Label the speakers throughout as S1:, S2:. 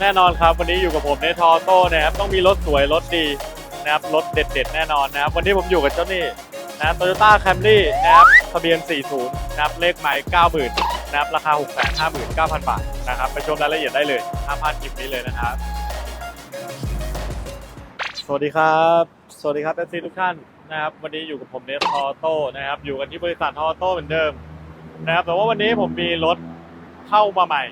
S1: แน่นอนครับวันนี้อยู่กับผมในทอโต้นะครับต้องมีรถสวยรถดีนะครับรถเด็ด ๆ แน่นอนนะครับวันนี้ผมอยู่กับเจ้านี่นะโตโยต้าแคมรี่นะครับทะเบียน 40นะครับเลขหมาย90,000นะครับราคา 659,000 บาทนะครับไปชมรายละเอียดได้เลยห้ามพลาดคลิปนี้เลยนะครับ สวัสดีครับ สวัสดีครับเอซีทุกท่านนะครับวันนี้อยู่กับผมเนททอโต้นะครับอยู่กันที่บริษัททอโต้เหมือนเดิมนะครับแต่ว่าวันนี้ผมมีรถเข้ามาใหม่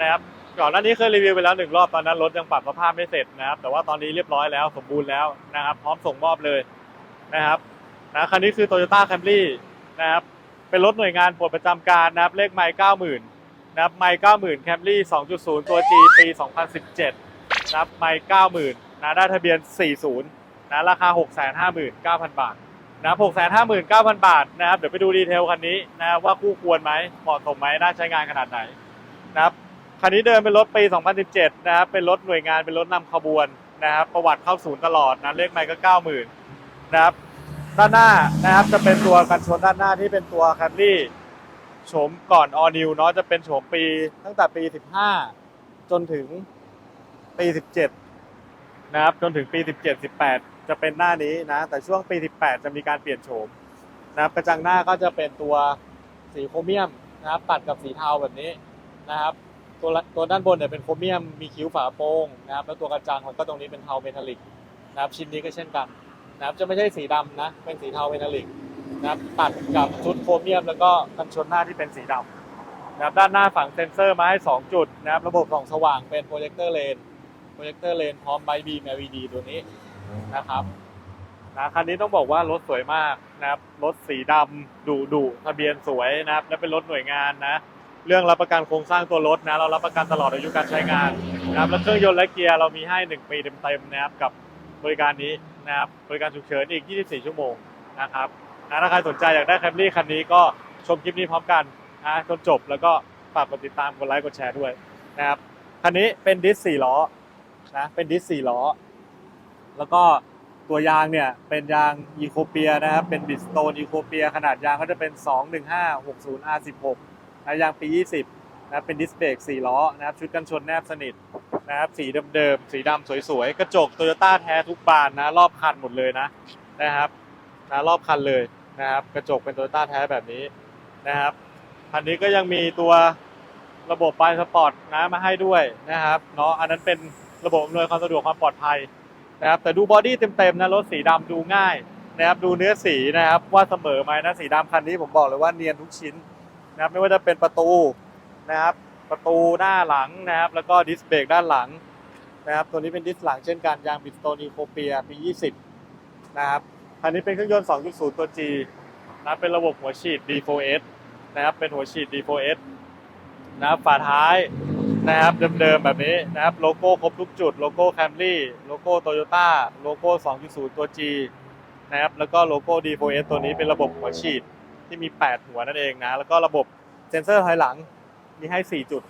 S1: นะครับ ก่อนหน้านี้เคยรีวิวไปแล้วหนึ่งรอบตอนนั้นรถยังปรับสภาพไม่เสร็จนะครับ แต่ว่าตอนนี้เรียบร้อยแล้วสมบูรณ์แล้วนะครับ พร้อมส่งมอบเลยนะครับนะคันนี้คือ Toyota Camry นะครับเป็นรถหน่วยงานปลดประจำการนะครับเลขไมล์90,000นะครับไมล์90,000 Camry 2.0 ตัว G ปี 2017นะครับไมล์90,000นะได้ทะเบียน 40นะราคา 659,000 บาทนะครับ659,000 บาทนะครับเดี๋ยวไปดูดีเทลคันนี้นะว่าคู่ควรไหมเหมาะสมไหมน่าใช้งานขนาดไหนนะครับ คันนี้เดินเป็นรถปี 2017 นะครับ เป็นรถหน่วยงาน เป็นรถนำขบวนนะครับ ประวัติเข้าศูนย์ตลอดนะเลขไมล์ก็ 90,000นะครับ ด้านหน้านะครับจะเป็นตัวกันชนด้านหน้าที่เป็นตัวแคมรี่โฉมก่อนออนิวเนาะจะเป็นโฉมปีตั้งแต่ปี 15 จนถึงปี 17 นะครับ จนถึงปี 17 18 จะเป็นหน้านี้นะ แต่ช่วงปี 18 จะมีการเปลี่ยนโฉมนะครับกระจังหน้าก็จะเป็นตัวสีโครเมียมนะครับ ตัดกับสีเทาแบบนี้นะครับ ตัวละตัวด้านบนเนี่ยเป็นโครเมียมมีคิ้วฝาโปร่งนะครับแล้วตัวกระจังของก็ตรงนี้เป็นเทาเมทัลลิกนะครับชิ้นนี้ก็เช่นกันนะครับจะไม่ใช่สีดำนะเป็นสีเทาเมทัลลิกนะครับตัดกับชุดโครเมียมแล้วก็กันชนหน้าที่เป็นสีดำนะครับด้านหน้าฝังเซ็นเซอร์มาให้ 2 จุดนะครับระบบส่องสว่างเป็นโปรเจคเตอร์เลนโปรเจคเตอร์เลนพร้อมไบบีม LED ตัวนี้นะครับนะคันนี้ต้องบอกว่ารถสวยมากนะครับรถสีดำดุดุทะเบียนสวยนะครับและเป็นรถหน่วยงานนะ เรื่องรับประกันโครงสร้างตัวรถนะเรารับประกันตลอดอายุการใช้งานนะครับแล้วเครื่องยนต์และเกียร์เรามีให้ 1 ปีเต็มๆนะครับกับบริการนี้นะครับบริการฉุกเฉินอีก 24 ชั่วโมงนะครับนะถ้าใครสนใจอยากได้แคมรี่คันนี้ก็ชมคลิปนี้พร้อมกันนะจนจบแล้วก็ฝากกดติดตามกดไลค์กดแชร์ด้วยนะครับคันนี้เป็นดิส4ล้อนะเป็นดิส4ล้อ แล้วก็ตัวยางเนี่ยเป็นยางอีโคเปียนะครับเป็นบิสโตนอีโคเปียขนาดยางก็จะเป็น 21560 R16 นะยางปี 20นะครับเป็นดิสเบรก4ล้อนะครับชุดกันชนแนบสนิทนะครับสีเดิมๆสีดำสวยๆ กระจกโตโยต้าแท้ทุกบานนะรอบคันหมดเลยนะนะครับนะรอบคันเลยนะครับกระจกเป็นโตโยต้าแท้แบบนี้นะครับคันนี้ก็ยังมีตัวระบบไฟสปอร์ตนะมาให้ด้วยนะครับเนาะอันนั้นเป็นระบบอำนวยความสะดวกความปลอดภัยนะครับแต่ดูบอดี้เต็มๆนะรถสีดำดูง่ายนะครับดูเนื้อสีนะครับว่าเสมอไหมนะสีดำคันนี้ผมบอกเลยว่าเนียนทุกชิ้น นะครับไม่ว่าจะเป็นประตูนะครับ ประตูหน้าหลังนะครับ แล้วก็ดิสเบรกด้านหลังนะครับ ตัวนี้เป็นดิสหลังเช่นกันยางบิสโตนีโคเปียปี 20 นะครับคันนี้เป็นเครื่องยนต์ 2.0 ตัว G นะเป็นระบบหัวฉีด D4S นะครับ เป็นหัวฉีด D4S นะครับฝาท้ายนะครับเดิมๆแบบนี้นะครับโลโก้ครบทุกจุดโลโก้แคมรี่โลโก้โตโยต้าโลโก้ 2.0 ตัว G นะครับแล้วก็โลโก้ D4S ตัวนี้เป็นระบบหัวฉีด ที่มี 8 หัวนั่นเองนะ แล้วก็ระบบเซ็นเซอร์ถอยหลังมีให้ 4 จุด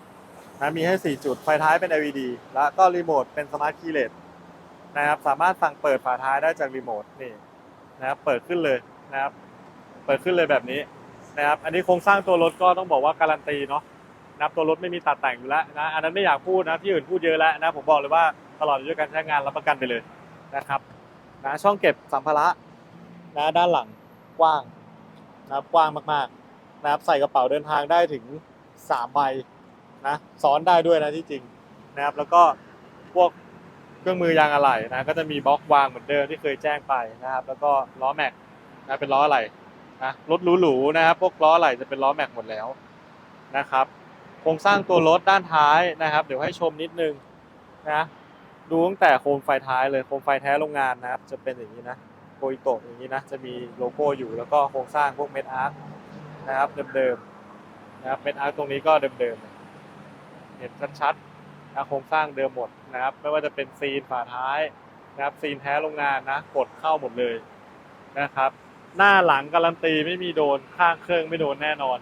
S1: นะมีให้ 4 จุด ไฟท้ายเป็น LED แล้วก็รีโมทเป็นสมาร์ทคีย์เลสนะครับ สามารถสั่งเปิดฝาท้ายได้จากรีโมทนี่นะครับ เปิดขึ้นเลยนะครับ เปิดขึ้นเลยแบบนี้นะครับ อันนี้โครงสร้างตัวรถก็ต้องบอกว่าการันตีเนาะนะับตัวรถไม่มีตัดแต่งอยู่แล้วนะ อันนั้นไม่อยากพูดนะ ที่อื่นพูดเยอะแล้วนะ ผมบอกเลยว่าตลอดอายุการใช้งานรับประกันไปเลยนะครับนะช่องเก็บสัมภาระนะด้านหลังกว้าง นะครับกว้างมากๆนะครับใส่กระเป๋าเดินทางได้ถึง3ใบนะซ้อนได้ด้วยนะที่จริงนะครับแล้วก็พวกเครื่องมือยางอะไหล่นะก็จะมีบล็อกวางเหมือนเดิมที่เคยแจ้งไปนะครับ แล้วก็ล้อแม็กนะเป็นล้ออะไหล่นะรถหรูๆนะครับ พวกล้ออะไหล่จะเป็นล้อแม็กหมดแล้วนะครับ โครงสร้างตัวรถด้านท้ายนะครับ เดี๋ยวให้ชมนิดนึงนะดูตั้งแต่โคมไฟท้ายเลยโคมไฟแท้โรงงานนะครับ จะเป็นอย่างนี้นะ โกอิโตะอย่างนี้นะจะมีโลโก้อยู่แล้วก็โครงสร้างพวกเม็ดอาร์ตนะครับเดิมๆนะครับเม็ดอาร์ตตรงนี้ก็เดิมๆเห็นชัดๆนะโครงสร้างเดิมหมดนะครับ ไม่ว่าจะเป็นซีนฝาท้ายนะครับซีนแท้โรงงานนะกดเข้าหมดเลยนะครับ หน้าหลังการันตีไม่มีโดนข้างเครื่องไม่โดนแน่นอน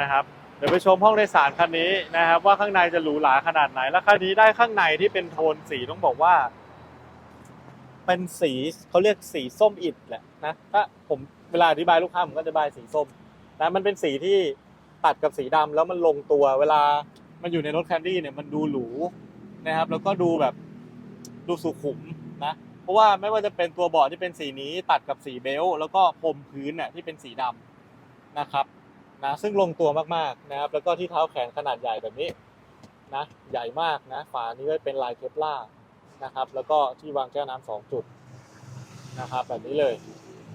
S1: นะครับเดี๋ยวไปชมห้องโดยสารคันนี้นะครับว่าข้างในจะหรูหราขนาดไหน แล้วคันนี้ได้ข้างในที่เป็นโทนสีต้องบอกว่า เป็นสีเขาเรียกสีส้มอิฐแหละนะถ้าผมเวลาอธิบายลูกค้าผมก็จะบายสีส้มนะมันเป็นสีที่ตัดกับสีดำแล้วมันลงตัวเวลามันอยู่ในรถแคนดี้เนี่ยมันดูหรูนะครับ แล้วก็ดูแบบดูสุขุมนะเพราะว่าไม่ว่าจะเป็นตัวเบาะที่เป็นสีนี้ตัดกับสีเบลต์แล้วก็พรมพื้นเนี่ยที่เป็นสีดำนะครับนะซึ่งลงตัวมากๆนะครับ แล้วก็ที่เท้าแขนขนาดใหญ่แบบนี้นะใหญ่มากนะฝานี้ก็เป็นลายเคปล่า นะครับ แล้วก็ที่วางแก้วน้ำสองจุดนะครับ แบบนี้เลย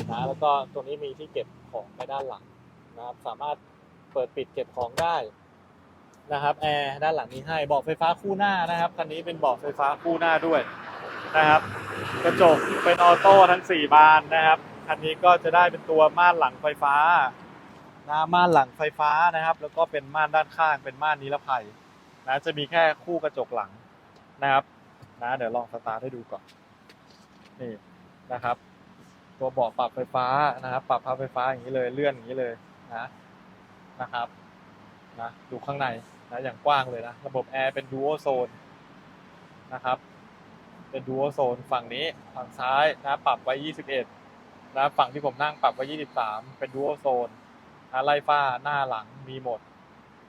S1: นะแล้วก็ตรงนี้มีที่เก็บของไปด้านหลังนะครับ สามารถเปิดปิดเก็บของได้นะครับแอร์ด้านหลังนี้ให้เบาะไฟฟ้าคู่หน้านะครับคันนี้เป็นเบาะไฟฟ้าคู่หน้าด้วยนะครับ กระจกเป็นออโต้ทั้ง 4 บานนะครับคันนี้ก็จะได้เป็นตัวม่านหลังไฟฟ้านะม่านหลังไฟฟ้านะครับ แล้วก็เป็นม่านด้านข้างเป็นม่านนิรภัยนะจะมีแค่คู่กระจกหลังนะครับ นะเดี๋ยวลองสตาร์ทให้ดูก่อนนี่นะครับ ตัวเบาะปรับไฟฟ้านะครับ ปรับพับไฟฟ้าอย่างนี้เลยเลื่อนอย่างนี้เลยนะนะครับนะดูข้างในนะอย่างกว้างเลยนะ ระบบแอร์เป็นดูโอโซนนะครับ เป็นดูโอโซนฝั่งนี้ฝั่งซ้ายนะปรับไว้ 21นะฝั่งที่ผมนั่งปรับไว้ 23 เป็นดูโอโซนนะไล่ฟ้าหน้าหลังมีหมด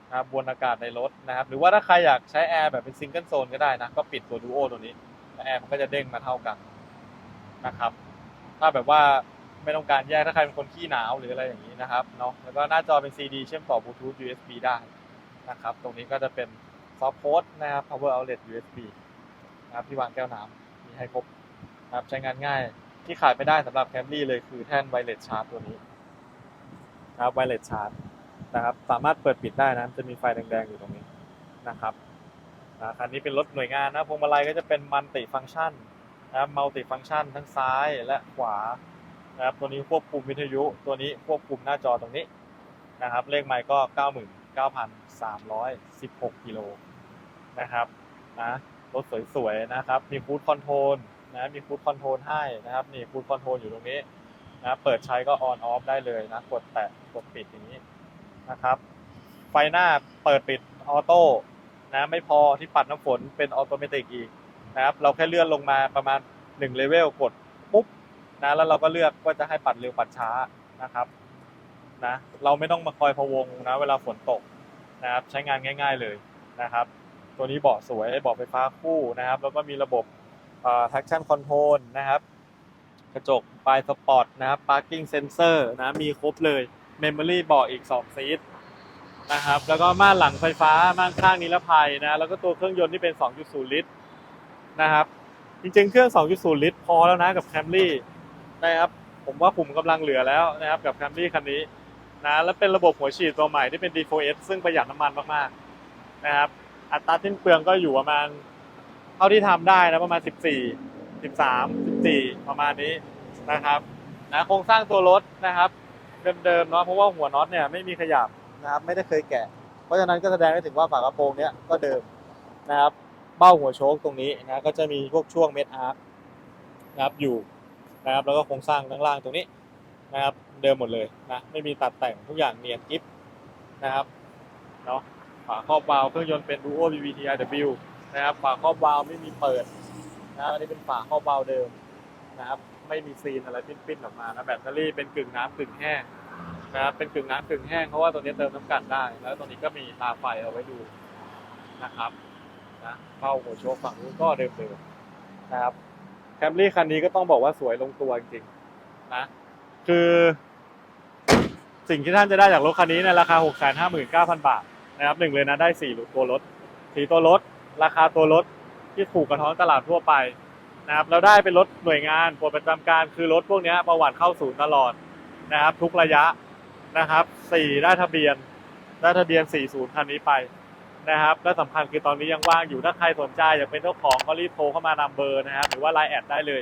S1: นะครับบนอากาศในรถนะครับ หรือว่าถ้าใครอยากใช้แอร์แบบเป็นซิงเกิลโซนก็ได้นะ ก็ปิดตัวดูโอตัวนี้แล้วแอร์มันก็จะเด้งมาเท่ากันนะครับ ถ้าแบบว่าไม่ต้องการแยกถ้าใครเป็นคนขี้หนาวหรืออะไรอย่างนี้นะครับเนาะแล้วก็หน้าจอเป็น CD เชื่อมต่อบลูทูธ USB ได้นะครับ ตรงนี้ก็จะเป็นซอฟต์โค้ดนะครับ power outlet USB นะครับที่วางแก้วน้ำมีให้ครบนะครับใช้งานง่ายที่ขายไม่ได้สำหรับแคมรี่เลยคือแท่นไวเลสชาร์จตัวนี้นะครับไวเลสชาร์จ นะครับ สามารถเปิดปิดได้นะ จะมีไฟแดงๆอยู่ตรงนี้นะครับนะคันนี้เป็นรถหน่วยงานนะพวงมาลัยก็จะเป็นมัลติฟัง c t ชันนะครับมัลติฟัง c t ชันทั้งซ้ายและขวานะครับตัวนี้ควบคุมวิทยุตัวนี้ควบคุมหน้าจอตรงนี้นะครับ เลขไมค์ก็ 99,316กิโลนะครับนะรถสวยๆนะครับ มีฟูดคอนโทรลนะมีฟูดคอนโทรลให้นะครับนี่ฟูดคอนโทรลอยู่ตรงนี้นะเปิดใช้ก็ออนออฟได้เลยนะ กดแตะกดปิดอย่างนี้ นะครับ ไฟหน้าเปิดปิดออโต้นะไม่พอที่ปัดน้ำฝนเป็นออโตเมติกอีกนะครับ เราแค่เลื่อนลงมาประมาณ1เลเวลกดปุ๊บนะแล้วเราก็เลือกว่าจะให้ปัดเร็วปัดช้านะครับนะเราไม่ต้องมาคอยพะวงนะเวลาฝนตกนะครับใช้งานง่าย ๆเลยนะครับ ตัวนี้เบาะสวยเบาะไฟฟ้าคู่นะครับ แล้วก็มีระบบเอ่อ traction control นะครับ กระจกปลายสปอร์ตนะครับ parking sensor นะมีครบเลย memory เบาะอีก 2 ซีทนะครับแล้วก็ม่านหลังไฟฟ้าม่านข้างนิรภัยนะแล้วก็ตัวเครื่องยนต์ที่เป็น 2.0 ลิตรนะครับจริงๆ เครื่อง 2.0 ลิตร พอแล้วนะกับ Camry นะครับผมว่าผมกำลังเหลือแล้วนะครับกับ Camry คันนี้นะแล้วเป็นระบบหัวฉีดตัวใหม่ที่เป็น D4S ซึ่งประหยัดน้ำมันมากๆนะครับอัตราสิ้นเปลืองก็อยู่ประมาณเท่าที่ทำได้นะประมาณ 14 13 14 ประมาณนี้นะครับนะโครงสร้างตัวรถนะครับ เดิมๆเนาะเพราะว่าหัวน็อตเนี่ยไม่มีขยับนะครับไม่ได้เคยแกะ เพราะฉะนั้นก็แสดงให้ถึงว่าฝากระโปรงเนี้ยก็เดิมนะครับเบ้าหัวโชคตรงนี้นะก็จะมีพวกช่วงเม็ดอาร์คนะครับอยู่นะครับแล้วก็โครงสร้างข้างล่างตรงนี้นะครับเดิมหมดเลยนะไม่มีตัดแต่งทุกอย่างเนียนกิฟนะครับเนาะฝาครอบวาล์วเครื่องยนต์เป็น Duo VVT-iW นะครับฝาครอบวาล์วไม่มีเปิดนะอันนี้เป็นฝาครอบวาล์วเดิมนะครับ ไม่มีซีนอะไรปิ้นๆออกมานะแบตเตอรี่เป็นกึ่งน้ำกึ่งแห้งนะครับเป็นกึ่งน้ำกึ่งแห้งเพราะว่าตัวนี้เติมน้ำกันได้ แล้วตัวนี้ก็มีตาไฟเอาไว้ดูนะครับนะเข้าหัวโชว์ฝั่งนู้นก็เดิมๆนะครับแคมรี่คันนี้ก็ต้องบอกว่าสวยลงตัวจริงๆนะคือสิ่งที่ท่านจะได้จากรถคันนี้ในราคา 659,000 บาทนะครับหนึ่งเลยนะได้สีตัวรถสีตัวรถ ราคาตัวรถที่ถูกกระท้อนตลาดทั่วไป นะครับแล้วได้เป็นรถหน่วยงานปวดประจำการคือรถพวกนี้ประวัติเข้าศูนย์ตลอดนะครับ ทุกระยะนะครับสี่ได้ทะเบียนได้ทะเบียน 40 คันนี้ไปนะครับและสำคัญคือตอนนี้ยังว่างอยู่ถ้าใครสนใจอยากเป็นเจ้าของก็รีบโทรเข้ามานำเบอร์นะครับ หรือว่าไลน์แอดได้เลย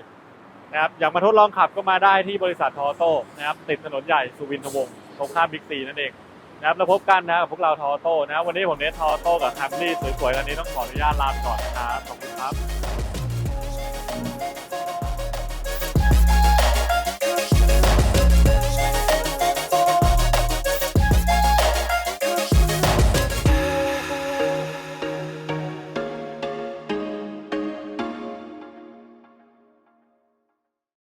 S1: นะครับอยากมาทดลองขับก็มาได้ที่บริษัททอโต้นะครับติดถนนใหญ่สุวินทวงศ์ตรงข้ามบิ๊กซีนั่นเองนะครับแล้วพบกันนะครับกับพวกเราทอโต้นะครับวันนี้ผมเนททอโต้กับแฮมลี่สวยๆกันนี้ต้องขออนุญาตลาไปก่อนนะครับขอบคุณครับ